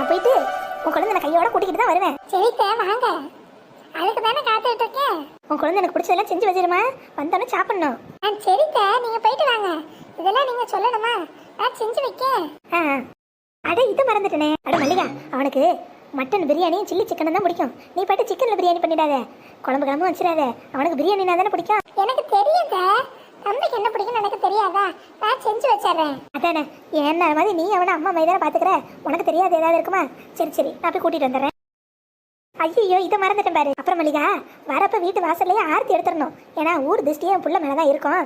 நான் போயிட்டு உன் குழந்தை நான் கையோட கூட்டிக்கிட்டு தான் வருவேன். சரித்த வாங்க. அதுக்கு தானே காத்துட்டு இருக்கேன். உன் குழந்தை எனக்கு பிடிச்சதெல்லாம் செஞ்சு வச்சிருமா? வந்தோடனே சாப்பிடணும். ஆ சரித்த நீங்க போயிட்டு வாங்க. இதெல்லாம் நீங்க சொல்லணுமா? நான் செஞ்சு வைக்க ஆ. அட இது மறந்துட்டனே. அட மல்லிகா அவனுக்கு மட்டன் பிரியாணியும் சில்லி சிக்கனும் தான் பிடிக்கும். நீ பாட்டு சிக்கன்ல பிரியாணி பண்ணிடாத. குழம்பு கிழம்பு வச்சிடாத. அவனுக்கு பிரியாணினா தானே பிடிக்கும். எனக்கு தெரியுத. தம்பிக்கு என்ன பிடிக்கும்னு எனக்கு தெரியாதா? நான் செஞ்சு வச்சிடுறேன். அதானே என்ன மாதிரி நீ அவனை அம்மா மாதிரி தானே பாத்துக்கிற? உனக்கு தெரியாது ஏதாவது இருக்குமா? சரி சரி நான் போய் கூட்டிட்டு வந்துடுறேன். ஐயோ இதை மறந்துட்டேன் பாரு. அப்புறம் மல்லிகா வரப்ப வீட்டு வாசல்லையே ஆர்த்தி எடுத்துடணும். ஏன்னா ஊர் திருஷ்டியே என் புள்ள மேலதான் இருக்கும்.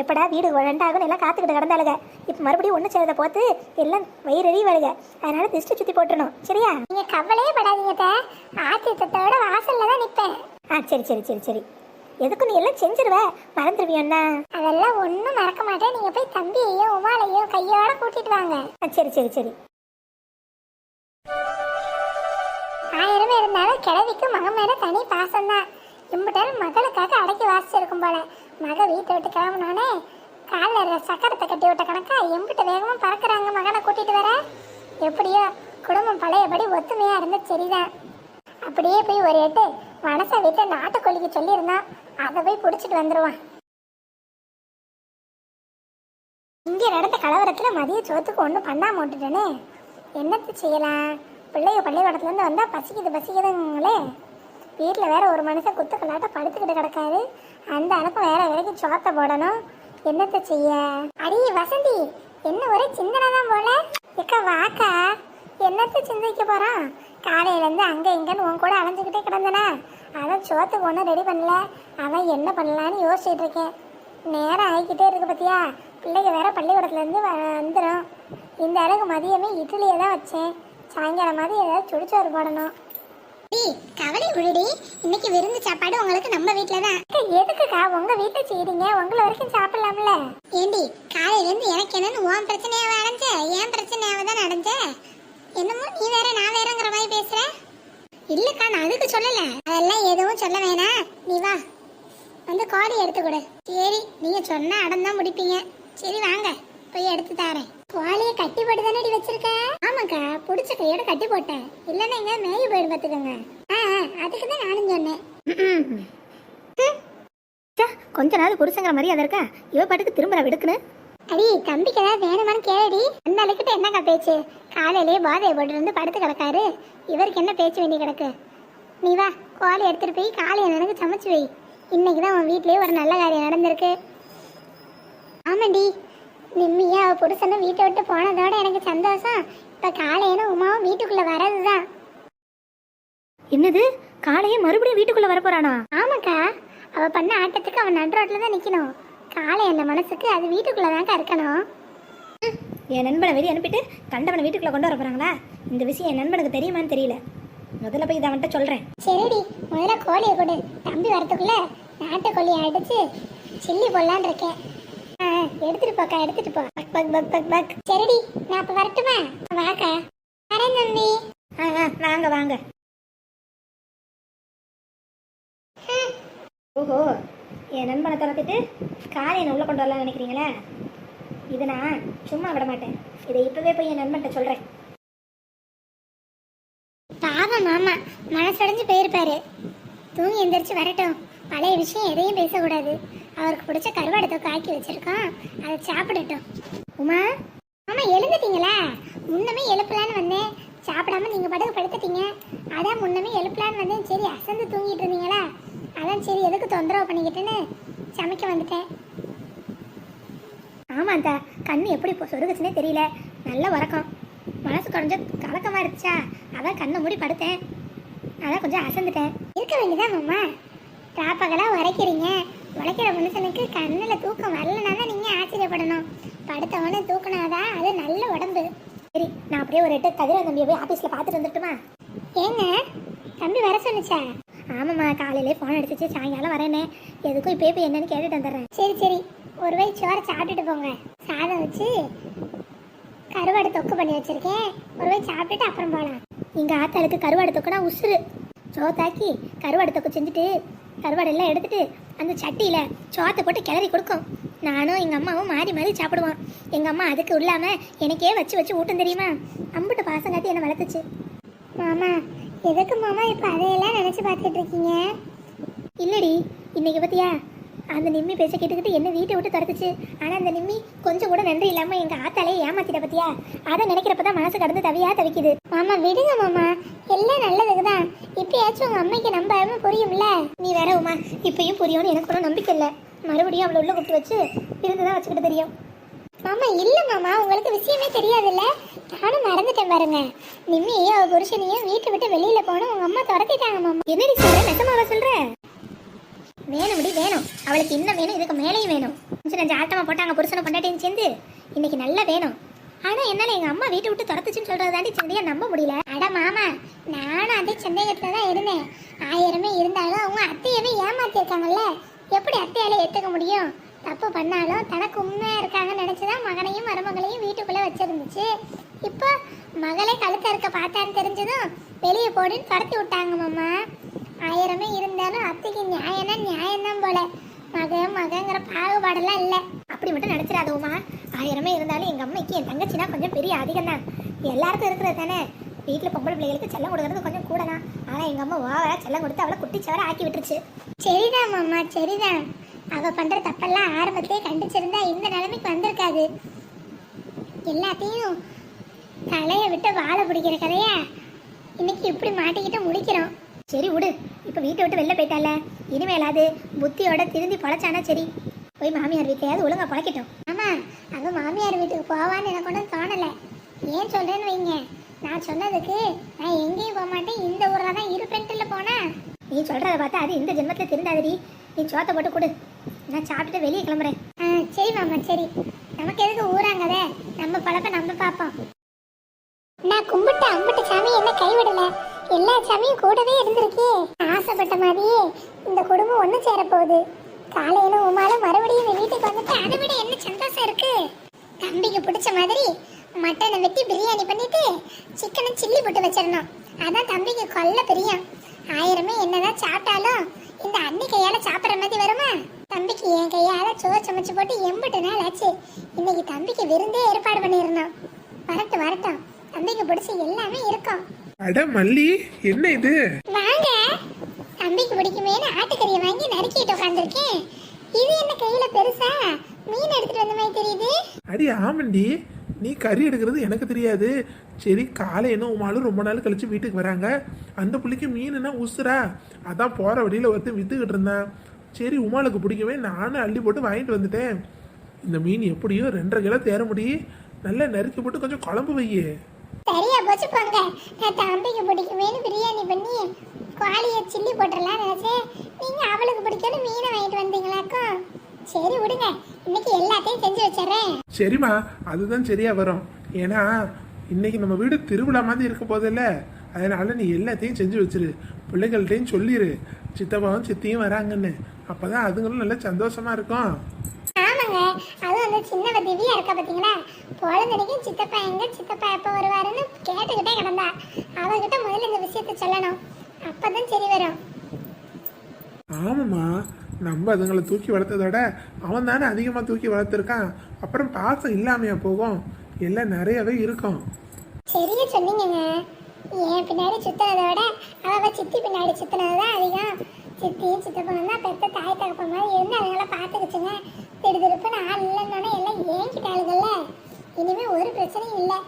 எப்படா வீடு ரெண்டாகும் எல்லாம் காத்துக்கிட்டு கிடந்தாளுங்க. இப்போ மறுபடியும் ஒன்று செய்யறதை போத்து எல்லாம் வயிறு வருக அதனால திருஷ்டி சுத்தி போட்டுறணும் சரியா? நீங்க கவலையே படாதீங்க ஆர்த்தி தத்தோட வாசல்ல தான் நிற்பேன் ஆ சரி சரி சரி சரி. எதுக்கும் நீ எல்லாம் செஞ்சிருவ? மறந்துடுவியண்ணா அதெல்லாம் ஒண்ணும் மறக்க மாட்டேன். நீங்க போய் தம்பியையும் உமாலையும் கையோட கூட்டிட்டு வாங்க. சரி சரி சரி. ஆயிரமே இருந்தாலும் கிழவிக்கு மகன் மேல தனி பாசம் தான் இம்புட்டாலும் மகளுக்காக அடக்கி வாசிச்சிருக்கும் போல. மக வீட்டை விட்டு கிளம்புனானே காலில் சக்கரத்தை கட்டி விட்ட கணக்கா எம்பிட்டு வேகமா பறக்குறாங்க மகனை கூட்டிட்டு வர. எப்படியோ குடும்பம் பழையபடி ஒத்துமையா இருந்த சரிதான் அப்படியே போய் ஒரு எட்டு மனசை விட்டு நாட்டுக்கோழிக்கு சொல்லியிருந்தான் அதை போய் பிடிச்சிட்டு வந்துடுவான் இங்கே நடந்த கலவரத்தில் மதிய சோத்துக்கு ஒன்றும் பண்ணாம விட்டுட்டேனே என்னத்தை செய்யலாம்? பிள்ளைய பள்ளிக்கூடத்துலேருந்து வந்தால் பசிக்குது பசிக்குதுங்களே. வீட்டில் வேற ஒரு மனுஷன் குத்து படுத்துக்கிட்டு கிடக்காரு. அந்த அனுப்ப வேற வேலைக்கு சோத்தை போடணும். என்னத்தை செய்ய? அடி வசந்தி என்ன ஒரே சிந்தனை தான் போல? இக்கா வாக்கா என்னத்தை சிந்திக்க போகிறான் காலையிலேருந்து அங்கே இங்கன்னு உன் கூட அலைஞ்சுக்கிட்டே கிடந்தனா? அதான் சோத்துக்கு ஒன்றும் ரெடி பண்ணல. அவன் என்ன பண்ணலான்னு யோசிச்சுட்டு இருக்கேன். நேரம் ஆகிக்கிட்டே இருக்கு பத்தியா? பிள்ளைங்க வேற பள்ளிக்கூடத்துலேருந்து வந்துடும் இந்த அளவுக்கு மதியமே இட்லியை தான் வச்சேன். சாயங்காலம் மாதிரி ஏதாவது சுடிச்சோறு போடணும். கவலை விடுடி இன்னைக்கு விருந்து சாப்பாடு உங்களுக்கு நம்ம வீட்ல தான். எதுக்குக்கா? உங்க வீட்டை செய்றீங்க? உங்களை வரைக்கும் சாப்பிடலாம்ல. ஏண்டி காலையில இருந்து எனக்கு என்னன்னு உன் பிரச்சனையாவ அடைஞ்ச என் பிரச்சனையாவ தான் அடைஞ்ச என்னமோ நீ வேற நான் வேறங்கிற மாதிரி பேசுற? இல்லக்கா நான் அதுக்கு சொல்லல. அதெல்லாம் எதுவும் சொல்ல வேணாம். நீ வா. வந்து கோழி எடுத்து கொடு. சரி நீங்க சொன்னா அடம் தான் முடிப்பீங்க. சரி வாங்க. போய் எடுத்து தாரேன். கோழியை கட்டி போட்டு தானே வச்சிருக்க? ஆமாக்கா புடிச்ச கையோட கட்டி போட்டேன். இல்லைன்னா எங்க மேய போயிடும் பாத்துக்கோங்க ஆ ஆ, அதுக்கு தான் நானும் சொன்னேன். கொஞ்ச நாள் புருஷங்கிற மரியாதை இருக்கா? இவ பாட்டுக்கு திரும்ப விடுக்குன்னு? அடி தம்பிக்கு ஏதாவது வேணுமான்னு கேளடி. அந்த அளவுக்கிட்ட என்னக்கா பேச்சு? காலையிலேயே போதையை போட்டு வந்து படுத்து கிடக்காரு. இவருக்கு என்ன பேச்சு வேண்டி கிடக்கு? நீ வா கோழி எடுத்துட்டு போய் காலையை எனக்கு சமைச்சு வை. இன்னைக்கு தான் உன் வீட்லயே ஒரு நல்ல காரியம் நடந்திருக்கு. ஆமாண்டி நிம்மியா அவ புருஷனை வீட்டை விட்டு போனதோட எனக்கு சந்தோஷம். இப்ப காலையில உமாவும் வீட்டுக்குள்ள வர்றதுதான். என்னது? காலையே மறுபடியும் வீட்டுக்குள்ள வர போறானா ஆமாக்கா அவ பண்ண ஆட்டத்துக்கு அவன் நடு ரோட்ல தான் நிக்கணும். காலை என்ன மனசுக்கு அது வீட்டுக்குள்ள தான்க்கா இருக்கணும் என் நண்பனை வெளியே அனுப்பிட்டு கண்டவனை வீட்டுக்குள்ள கொண்டு வர போறாங்களா? இந்த விஷயம் என் நண்பனுக்கு தெரியுமான்னு தெரியல. முதல்ல போய் இதை அவன்கிட்ட சொல்றேன். சரிடி முதல்ல கோழியை கொடு. தம்பி வரதுக்குள்ள நாட்டுக்கோழியை அடிச்சு சில்லி போடலான்னு இருக்கேன். ஆ, ஆ, எடுத்துட்டு போக்கா எடுத்துட்டு போ. பக் பக் பக் பக் பக். சரிடி நான் அப்ப வரட்டுமா? வாக்கா. வரேன் தம்பி. ஆ ஆ வாங்க வாங்க. ஓஹோ என் நண்பனை துரத்திட்டு காலையை உள்ள கொண்டு வரலாம்னு நினைக்கிறீங்களா? இதை நான் சும்மா விட மாட்டேன். இதை இப்பவே போய் என் நண்பன்கிட்ட சொல்றேன். பாவம் மாமா. மனசடைஞ்சு போயிருப்பாரு. தூங்கி எந்திரிச்சு வரட்டும். பழைய விஷயம் எதையும் பேசக்கூடாது. அவருக்கு பிடிச்ச கருவாடு தொக்கு ஆக்கி வச்சிருக்கோம். அதை சாப்பிடட்டும். உமா ஆமா எழுந்துட்டீங்களா? முன்னமே எழுப்பலான்னு வந்தேன். சாப்பிடாம நீங்க பாட்டுக்கு படுத்துட்டீங்க. அதான் முன்னமே எழுப்பலான்னு வந்தேன். சரி அசந்து தூங்கிட்டு இருந்தீங்களா? அதான் சரி எதுக்கு தொந்தரவு பண்ணிக்கிட்டுன்னு சமைக்க வந்துட்டேன். ஆமாம் அந்த கண் எப்படி இப்போ சொருகுச்சுன்னே தெரியல. நல்ல உறக்கம். மனசு கொஞ்சம் கலக்கமாக இருந்துச்சா? அதான் கண்ணை மூடி படுத்தேன். அதான் கொஞ்சம் அசந்துட்டேன். இருக்க வேண்டியதான் மாமா? ராப்பகலாக உரைக்கிறீங்க. உழைக்கிற மனுஷனுக்கு கண்ணில் தூக்கம் வரலனா தான் நீங்கள் ஆச்சரியப்படணும். படுத்தவனே தூக்கினாதான் அது நல்ல உடம்பு. சரி நான் அப்படியே ஒரு எட்டு கதிரவன் தம்பியை போய் ஆஃபீஸில் பார்த்துட்டு வந்துட்டுமா ஏங்க தம்பி வர சொன்னுச்சா? ஆமாம்மா காலையிலே ஃபோன் அடிச்சிச்சு சாயங்காலம் வரேனே எதுக்கும் இப்போ இப்போ என்னன்னு கேட்டுட்டு வந்துடுறேன். சரி சரி. ஒரு வயசு சோறை சாப்பிட்டுட்டு போங்க. சாதம் வச்சு கருவாடு தொக்கு பண்ணி வச்சுருக்கேன். ஒரு வயசு சாப்பிட்டுட்டு அப்புறம் போகலாம் எங்கள் ஆத்தாளுக்கு கருவாடு தொக்குனா உசுறு. சோத்தாக்கி கருவாடு தொக்கு செஞ்சுட்டு கருவாடு எல்லாம் எடுத்துட்டு அந்த சட்டியில் சோத்தை போட்டு கிளறி கொடுக்கும். நானும் எங்கள் அம்மாவும் மாறி மாறி சாப்பிடுவோம். எங்கள் அம்மா அதுக்கு இல்லாமல் எனக்கே வச்சு வச்சு ஊட்டம் தெரியுமா? அம்பிட்டு பாசங்காட்டி என்னை வளர்த்துச்சு. மாமா எதுக்கு மாமா இப்போ அதையெல்லாம் நினச்சி பார்த்துட்டு இருக்கீங்க? இல்லடி இன்னைக்கு பத்தியா அந்த நிம்மி பேச கேட்டுக்கிட்டு என்ன வீட்டை விட்டு துரத்துச்சு. ஆனா அந்த நிம்மி கொஞ்சம் கூட நன்றி இல்லாம எங்க ஆத்தாலே ஏமாத்திட்ட பத்தியா? அதை நினைக்கிறப்ப தான் மனசு கடந்து தவியா தவிக்குது. மாமா விடுங்க மாமா. எல்லாம் நல்லதுக்கு தான் இப்பயாச்சும் உங்கள் அம்மைக்கு நம்பாம புரியும்ல? நீ வேற உமா இப்பயும் புரியும்னு எனக்கு ஒன்றும் நம்பிக்கை இல்லை. மறுபடியும் அவளை உள்ள கூப்பிட்டு வச்சு இருந்து தான் வச்சுக்கிட்டு தெரியும். மாமா இல்ல மாமா உங்களுக்கு விஷயமே தெரியாதுல்ல? நானும் மறந்துட்டேன் பாருங்க. நிம்மியும் அவ புருஷனையும் வீட்டை விட்டு வெளியில போன உங்க அம்மா துரத்திட்டாங்க மாமா. என்னடி சொல்ற? நெசமாவா சொல்ற? வேணும்டி வேணும். அவளுக்கு இன்னும் வேணும் இதுக்கு மேலேயும் வேணும். கொஞ்சம் நஞ்சு ஆட்டமா போட்டாங்க புருஷனை கொண்டாட்டின்னு சேர்ந்து. இன்னைக்கு நல்லா வேணும். ஆனா என்னால எங்க அம்மா வீட்டை விட்டு துரத்துச்சுன்னு சொல்றது தாண்டி சிந்தையா நம்ப முடியல. அட மாமா நானும் அதே சந்தேகத்துல தான் இருந்தேன். ஆயிரமே இருந்தாலும் அவங்க அத்தையவே ஏமாத்திருக்காங்கல்ல. எப்படி அத்தையால ஏத்துக்க முடியும்? தப்பு பண்ணாலும் தனக்கு உண்மை மகளே கழுத்த இருக்க பார்த்தான்னு தெரிஞ்சதும் வெளியே போடுன்னு துரத்தி விட்டாங்க மாமா. ஆயிரமே இருந்தாலும் அத்தைக்கு நியாயம்னா நியாயம்தான் போல. மக மகங்கிற பாகுபாடெல்லாம் இல்லை. அப்படி மட்டும் நினைச்சிடாத ஆயிரமே இருந்தாலும் எங்கள் அம்மைக்கு என் தங்கச்சினா கொஞ்சம் பெரிய அதிகம் தான் எல்லாருக்கும் இருக்கிறது தானே. வீட்டில் பொம்பளை பிள்ளைகளுக்கு செல்லம் கொடுக்கறது கொஞ்சம் கூட தான். ஆனால் எங்கள் அம்மா ஓவரா செல்லம் கொடுத்து அவளை குட்டிச்சவரை ஆக்கி விட்டுருச்சு. சரிதான் மாமா சரிதான். அவள் பண்ற தப்பெல்லாம் ஆரம்பத்திலே கண்டிச்சிருந்தா இந்த நிலைமைக்கு வந்திருக்காது. எல்லாத்தையும் தலையை விட்டு வாழை பிடிக்கிற கதையா? இன்னைக்கு இப்படி மாட்டிக்கிட்டு முடிக்கிறோம். சரி விடு இப்போ வீட்டை விட்டு வெளில போயிட்டால? இனிமேலாது புத்தியோட திருந்தி பழச்சானா சரி. போய் மாமியார் வீட்டையாவது ஒழுங்கா பழக்கிட்டோம். ஆமாம் அங்கே மாமியார் வீட்டுக்கு போவான்னு எனக்கு ஒன்றும் தோணலை ஏன் சொல்கிறேன்னு வைங்க. நான் சொன்னதுக்கு நான் எங்கேயும் போக மாட்டேன். இந்த ஊரில் தான் இருப்பேன்ட்டுல போனேன் நீ சொல்கிறத பார்த்தா அது இந்த ஜென்மத்தில் திருந்தாதடி நீ சோத்தை போட்டு கொடு. நான் சாப்பிட்டுட்டு வெளியே கிளம்புறேன். ஆ சரி மாமா சரி. நமக்கு எதுக்கு ஊராங்கதே? நம்ம பழப்ப நம்ம பார்ப்போம். நான் கும்பிட்ட அம்பிட்ட சாமி என்ன கைவிடல? எல்லா சாமியும் கூடவே இருந்திருக்கே. ஆசைப்பட்ட மாதிரியே இந்த குடும்பம் ஒண்ணு சேர போகுது காலையில உமாலும் மறுபடியும் இந்த வீட்டுக்கு வந்துட்டு அதை விட என்ன சந்தோஷம் இருக்கு? தம்பிக்கு பிடிச்ச மாதிரி மட்டனை வெட்டி பிரியாணி பண்ணிட்டு சிக்கனை சில்லி போட்டு வச்சிடணும். அதான் தம்பிக்கு கொல்ல பிரியம். ஆயிரமே என்னதான் சாப்பிட்டாலும் இந்த அண்ணி கையால சாப்பிடுற மாதிரி வருமா? தம்பிக்கு என் கையால சோறு சமைச்சு போட்டு எண்பட்டு நாள் ஆச்சு. இன்னைக்கு தம்பிக்கு விருந்தே ஏற்பாடு பண்ணிருந்தோம் வரட்டும் வரட்டும். தம்பிக்கு பிடிச்ச எல்லாமே இருக்கும். அட மல்லி என்ன இது? வாங்க. தம்பிக்கு பிடிக்குமேனு ஆட்டுக்கறியை வாங்கி நறுக்கிட்டு உட்காந்துருக்கேன் இது என்ன கையில பெருசா? மீன் எடுத்துட்டு வந்த மாதிரி தெரியுது. அடி ஆமண்டி நீ கறி எடுக்கிறது எனக்கு தெரியாது. சரி காலை என்ன உமாலும் ரொம்ப நாள் கழிச்சு வீட்டுக்கு வராங்க. அந்த புள்ளிக்கு மீனுனா உசுரா? அதான் போற வழியில ஒருத்தன் வித்துக்கிட்டு இருந்தான். சரி உமாளுக்கு பிடிக்கவே நானும் அள்ளி போட்டு வாங்கிட்டு வந்துட்டேன். இந்த மீன் எப்படியோ ரெண்டரை கிலோ தேர முடி நல்லா நறுக்கி போட்டு கொஞ்சம் குழம்பு வையே. வச்சுப்பாங்க. தம்பிக்கு பிடிக்குமேனு பிரியாணி பண்ணி குவாலியை சில்லி போட்டுடலாம் நினைச்சேன். நீங்கள் அவளுக்கு பிடிக்கும்னு மீனை வாங்கிட்டு வந்தீங்களாக்கும் சரி விடுங்க. இன்னைக்கு எல்லாத்தையும் செஞ்சு வச்சிடுறேன். சரிம்மா அதுதான் சரியா வரும். ஏன்னா இன்னைக்கு நம்ம வீடு திருவிழா மாதிரி இருக்க போதில்ல. அதனால நீ எல்லாத்தையும் செஞ்சு வச்சிரு. பிள்ளைகள்கிட்டையும் சொல்லிடு சித்தப்பாவும் சித்தியும் வராங்கன்னு. அப்போதான் அதுங்களும் நல்லா சந்தோஷமா இருக்கும். சின்ன திவ்யா இருக்கா பாத்தீங்களா? பொழுதனைக்கும் சித்தப்பா எங்க? சித்தப்பா எப்ப வருவாருன்னு கேட்டுக்கிட்டே கிடந்தா. அவகிட்ட முதல்ல இந்த விஷயத்த சொல்லணும். அப்பதான் சரி வரும். ஆமாம்மா. நம்ம அதுங்களை தூக்கி வளர்த்ததோட அவன் தானே அதிகமாக தூக்கி வளர்த்துருக்கான். அப்புறம் பாசம் இல்லாமையா போகும். எல்லாம் நிறையவே இருக்கும். சரியா சொன்னீங்கங்க. என் பின்னாடி சுத்தினதை விட அவ அவ சித்தி பின்னாடி சுத்தினது தான் அதிகம். சித்தியும் சித்தப்பனும் தான் பெத்த தாய் தகப்பன் மாதிரி இருந்து அதுங்களை பார்த்துக்கிச்சுங்க. திடுதிருப்புன்னு ஆள் இல்லைன்னொன்னே எல்லாம் ஏங்கிட்டாளுகள்ல இனிமே ஒரு பிரச்சனையும் இல்லை.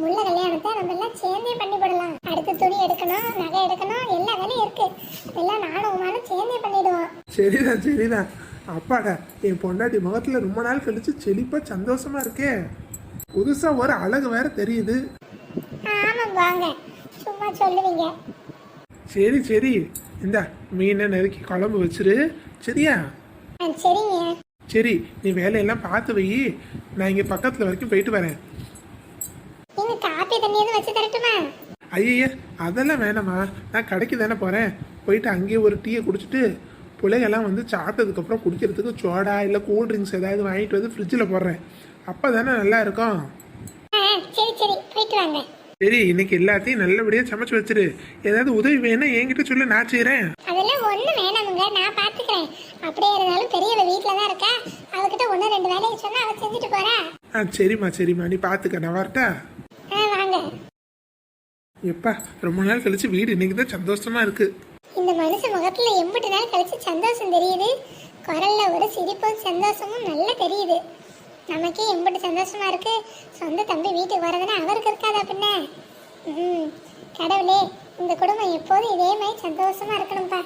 முள்ள கல்யாணத்தை நம்ம எல்லாம் சேர்ந்தே பண்ணி போடலாம் அடுத்து துணி எடுக்கணும் நகை எடுக்கணும் எல்லா வேலையும் இருக்கு. அதெல்லாம் நானும் உமானும் சேர்ந்தே பண்ணிடுவோம். சரிதான் சரிதான். அப்பாடா என் பொண்டாட்டி முகத்துல ரொம்ப நாள் கழிச்சு செழிப்பா சந்தோஷமா இருக்கே. புதுசா ஒரு அழகு வேற தெரியுது. ஆமாம் வாங்க. சும்மா சொல்லுவீங்க. சரி சரி. இந்த மீனை நறுக்கி குழம்பு வச்சிரு. சரியா? சரிங்க. சரி நீ வேலையெல்லாம் பார்த்து வை. நான் இங்கே பக்கத்தில் வரைக்கும் போயிட்டு வரேன். நீங்க காப்பி தண்ணி எதுவும் வச்சு தரட்டுமா? ஐய அதெல்லாம் வேணாம்மா. நான் கடைக்கு தானே போகிறேன் போயிட்டு அங்கேயே ஒரு டீயை குடிச்சிட்டு பிள்ளைங்கெல்லாம் வந்து சாப்பிட்டதுக்கப்புறம் குடிக்கிறதுக்கு சோடா இல்லை கூல் ட்ரிங்க்ஸ் ஏதாவது வாங்கிட்டு வந்து ஃப்ரிட்ஜில் போடுறேன். அப்போ தானே நல்லா இருக்கும். ஆ சரி சரி. போயிட்டு வாங்க. சரி இன்னைக்கு எல்லாத்தையும் நல்லபடியா சமைச்சு வச்சிரு. ஏதாவது உதவி வேணா என்கிட்ட சொல்லு நான் செய்றேன். அதெல்லாம் ஒன்றும் வேணாமுங்க நான் பார்த்துக்கிறேன் அப்படியே இருந்தாலும் பெரியவ வீட்டில் தான் இருக்கா? அவகிட்ட ஒன்று ரெண்டு வேலையை சொன்னா அவ செஞ்சுட்டு போறா. ஆ சரிம்மா சரிம்மா. நீ பாத்துக்க நான் வரட்டா? வாங்க. எப்பா ரொம்ப நாள் கழிச்சு வீடு இன்னைக்கு தான் சந்தோஷமா இருக்கு. இந்த மனுஷ முகத்துல எம்பிட்டு நாள் கழிச்சு சந்தோஷம் தெரியுது. குரல்ல ஒரு சிரிப்பும் சந்தோஷமும் நல்லா தெரியுது. நமக்கே எம்பிட்டு சந்தோஷமா இருக்கு. சொந்த தம்பி வீட்டுக்கு வரதுன்னா அவருக்கு இருக்காதா பின்ன? ம் கடவுளே இந்த குடும்பம் எப்போதும் இதே மாதிரி சந்தோஷமா இருக்கணும்ப்பா